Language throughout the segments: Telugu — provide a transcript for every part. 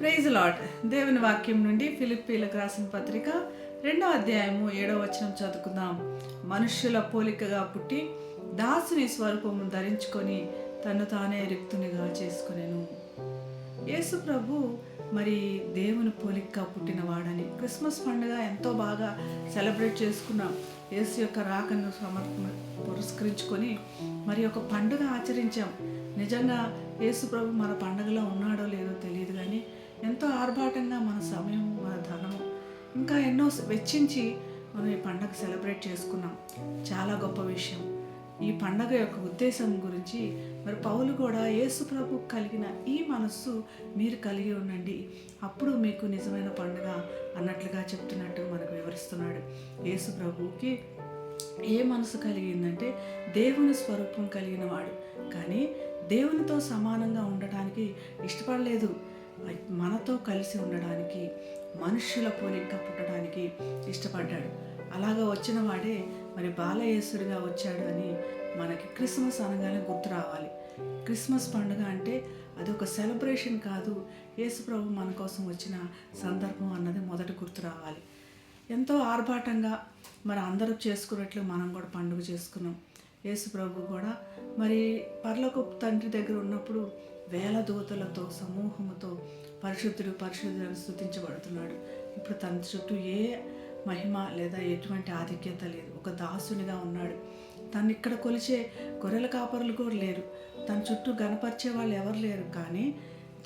ప్రైజ్ లాట్ దేవుని వాక్యం నుండి ఫిలిప్పీలకు రాసిన పత్రిక రెండో అధ్యాయము ఏడో వచనం చదువుకుందాం. మనుష్యుల పోలికగా పుట్టి దాసుని స్వరూపము ధరించుకొని తను తానే రిక్తునిగా చేసుకునేను. యేసు ప్రభు మరి దేవుని పోలికగా పుట్టినవాడని క్రిస్మస్ పండుగ ఎంతో బాగా సెలబ్రేట్ చేసుకున్నాం. యేసు యొక్క రాకను సమర్పణ పురస్కరించుకొని మరి ఒక పండుగ ఆచరించాం. నిజంగా యేసు ప్రభు మన పండుగలో ఉన్నాడో లేదో తెలియదు కానీ ఎంతో ఆర్భాటంగా మన సమయం మన ధనము ఇంకా ఎన్నో వెచ్చించి మనం ఈ పండుగ సెలబ్రేట్ చేసుకున్నాం. చాలా గొప్ప విషయం. ఈ పండగ యొక్క ఉద్దేశం గురించి మరి పౌలు కూడా యేసుప్రభు కలిగిన ఈ మనస్సు మీరు కలిగి ఉండండి. అప్పుడు మీకు నిజమైన పండుగ అన్నట్లుగా చెప్తున్నట్టు మనకు వివరిస్తున్నాడు. యేసుప్రభుకి ఏ మనసు కలిగిందంటే దేవుని స్వరూపం కలిగిన వాడు. కానీ దేవునితో సమానంగా ఉండటానికి ఇష్టపడలేదు. మనతో కలిసి ఉండడానికి మనుషుల పోలిక పుట్టడానికి ఇష్టపడ్డాడు. అలాగా వచ్చిన వాడే మరి బాలయేసుడిగా వచ్చాడు అని మనకి క్రిస్మస్ అనగానే గుర్తు రావాలి. క్రిస్మస్ పండుగ అంటే అది ఒక సెలబ్రేషన్ కాదు. యేసుప్రభు మన కోసం వచ్చిన సందర్భం అన్నది మొదట గుర్తు రావాలి. ఎంతో ఆర్భాటంగా మరి అందరూ చేసుకున్నట్లు మనం కూడా పండుగ చేసుకున్నాం. యేసుప్రభు కూడా మరి పర్లకు తండ్రి దగ్గర ఉన్నప్పుడు వేల దూతలతో సమూహముతో పరిశుద్ధుడు పరిశుద్ధుడు స్థుతించబడుతున్నాడు. ఇప్పుడు తన చుట్టూ ఏ మహిమ లేదా ఎటువంటి ఆధిక్యత లేదు. ఒక దాసునిగా ఉన్నాడు. తను ఇక్కడ కొలిచే గొర్రెల కాపరులు కూడా లేరు. తన చుట్టూ గనపరిచే వాళ్ళు ఎవరు లేరు. కానీ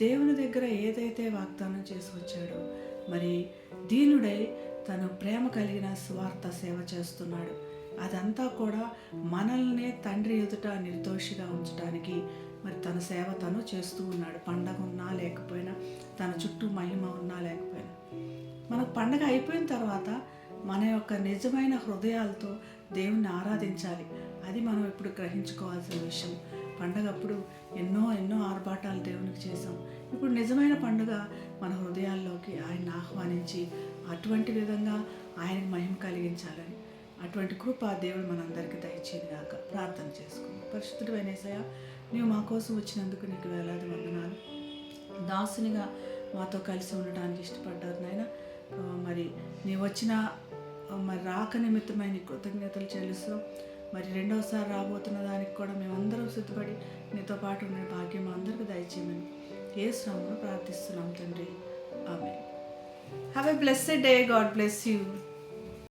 దేవుని దగ్గర ఏదైతే వాగ్దానం చేసి వచ్చాడో మరి దీనుడై తను ప్రేమ కలిగిన స్వార్థ సేవ చేస్తున్నాడు. అదంతా కూడా మనల్నే తండ్రి ఎదుట నిర్దోషిగా ఉంచడానికి మరి తన సేవ తను చేస్తూ ఉన్నాడు. పండగ ఉన్నా లేకపోయినా తన చుట్టూ మహిమ ఉన్నా లేకపోయినా మనకు పండగ అయిపోయిన తర్వాత మన యొక్క నిజమైన హృదయాలతో దేవుణ్ణి ఆరాధించాలి. అది మనం ఇప్పుడు గ్రహించుకోవాల్సిన విషయం. పండగప్పుడు ఎన్నో ఎన్నో ఆర్భాటాలు దేవునికి చేసాం ఇప్పుడు నిజమైన పండుగ మన హృదయాల్లోకి ఆయన్ని ఆహ్వానించి అటువంటి విధంగా ఆయనకు మహిమ కలిగించాలని అటువంటి కృప దేవుడు మనందరికీ దయచేది కాక ప్రార్థన చేసుకుందాం. పరిశుద్ధుడు అయినేసయ నీవు మా కోసం వచ్చినందుకు నీకు వేలాది వందనాలు. దాసునిగా మాతో కలిసి ఉండడానికి ఇష్టపడ్డారు నాయన. మరి నీ వచ్చిన మరి రాక నిమిత్తమై నీ కృతజ్ఞతలు చెల్లిస్తూ మరి రెండవసారి రాబోతున్న దానికి కూడా మేమందరం సిద్ధపడి నీతో పాటు ఉండే భాగ్యం అందరికీ దయచేయమని ఏ శ్రమను ప్రార్థిస్తున్నాం తండ్రి. ఆమె have a blessed day God bless you